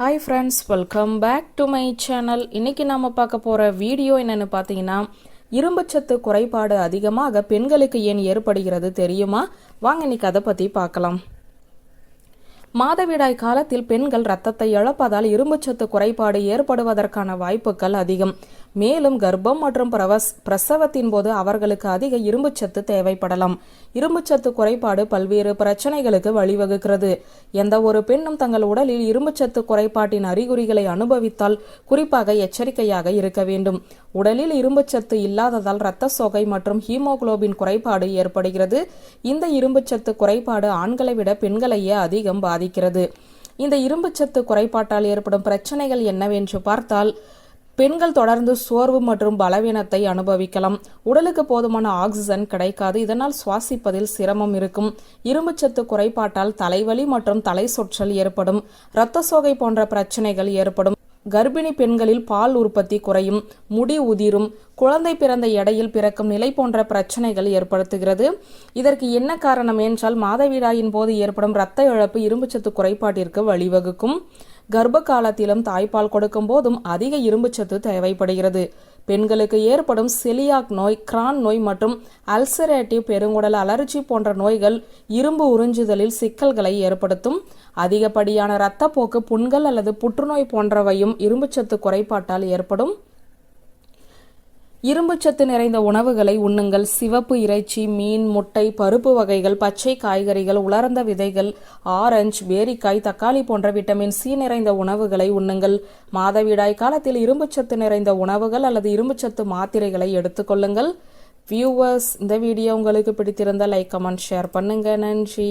Hi friends welcome back to my channel இன்றைக்கி நாம் பார்க்க போகிற வீடியோ என்னென்னு பார்த்தீங்கன்னா இரும்புச்சத்து குறைபாடு அதிகமாக பெண்களுக்கு ஏன் ஏற்படுகிறது தெரியுமா? வாங்க இன்னைக்கு அதை பற்றி பார்க்கலாம். மாதவிடாய் காலத்தில் பெண்கள் ரத்தத்தை இழப்பதால் இரும்புச்சத்து குறைபாடு ஏற்படுவதற்கான வாய்ப்புகள் அதிகம். மேலும் கர்ப்பம் மற்றும் பிரவஸ் பிரசவத்தின் போது அவர்களுக்கு அதிக இரும்புச்சத்து தேவைப்படலாம். இரும்புச்சத்து குறைபாடு பல்வேறு பிரச்சனைகளுக்கு வழிவகுக்கிறது. எந்த ஒரு பெண்ணும் தங்கள் உடலில் இரும்புச்சத்து குறைபாட்டின் அறிகுறிகளை அனுபவித்தால் குறிப்பாக எச்சரிக்கையாக இருக்க வேண்டும். உடலில் இரும்புச்சத்து இல்லாததால் இரத்த சோகை மற்றும் ஹீமோகுளோபின் குறைபாடு ஏற்படுகிறது. இந்த இரும்புச்சத்து குறைபாடு ஆண்களை விட பெண்களையே அதிகம் பாதிக்கிறது. இந்த இரும்புச்சத்து குறைபாட்டால் ஏற்படும் பிரச்சனைகள் என்னவென்று பார்த்தால் பெண்கள் தொடர்ந்து சோர்வு மற்றும் பலவீனத்தை அனுபவிக்கலாம். உடலுக்கு போதுமான ஆக்சிஜன் கிடைக்காது. இதனால் சுவாசிப்பதில் சிரமம் இருக்கும். இரும்புச்சத்து குறைபாட்டால் தலைவலி மற்றும் தலை சொற்றல் ஏற்படும். இரத்த சோகை போன்ற பிரச்சனைகள் ஏற்படும். கர்ப்பிணி பெண்களில் பால் உற்பத்தி குறையும். முடி உதிரும். குழந்தை பிறந்த எடையில் பிறக்கும் நிலை போன்ற பிரச்சனைகள் ஏற்படுத்துகிறது. இதற்கு என்ன காரணம் என்றால் மாதவிடாயின் போது ஏற்படும் இரத்த இழப்பு இரும்புச்சத்து குறைபாட்டிற்கு வழிவகுக்கும். கர்ப்ப காலத்திலும் தாய்ப்பால் கொடுக்கும் போதும் அதிக இரும்புச்சத்து தேவைப்படுகிறது. பெண்களுக்கு ஏற்படும் செலியாக் நோய் கிரான் நோய் மற்றும் அல்சரேட்டிவ் பெருங்குடல் அலர்ஜி போன்ற நோய்கள் இரும்பு உறிஞ்சுதலில் சிக்கல்களை ஏற்படுத்தும். அதிகப்படியான இரத்தப்போக்கு புண்கள் அல்லது புற்றுநோய் போன்றவையும் இரும்புச்சத்து குறைபாட்டால் ஏற்படும். இரும்புச்சத்து நிறைந்த உணவுகளை உண்ணுங்கள். சிவப்பு இறைச்சி மீன் முட்டை பருப்பு வகைகள் பச்சை காய்கறிகள் உலர்ந்த விதைகள் ஆரஞ்சு பேரிக்காய் தக்காளி போன்ற விட்டமின் சி நிறைந்த உணவுகளை உண்ணுங்கள். மாதவிடாய் காலத்தில் இரும்புச்சத்து நிறைந்த உணவுகள் அல்லது இரும்புச்சத்து மாத்திரைகளை எடுத்துக்கொள்ளுங்கள் வியூவர்ஸ் இந்த வீடியோ உங்களுக்கு பிடித்திருந்தால் லைக் கமெண்ட் ஷேர் பண்ணுங்கள் நன்றி.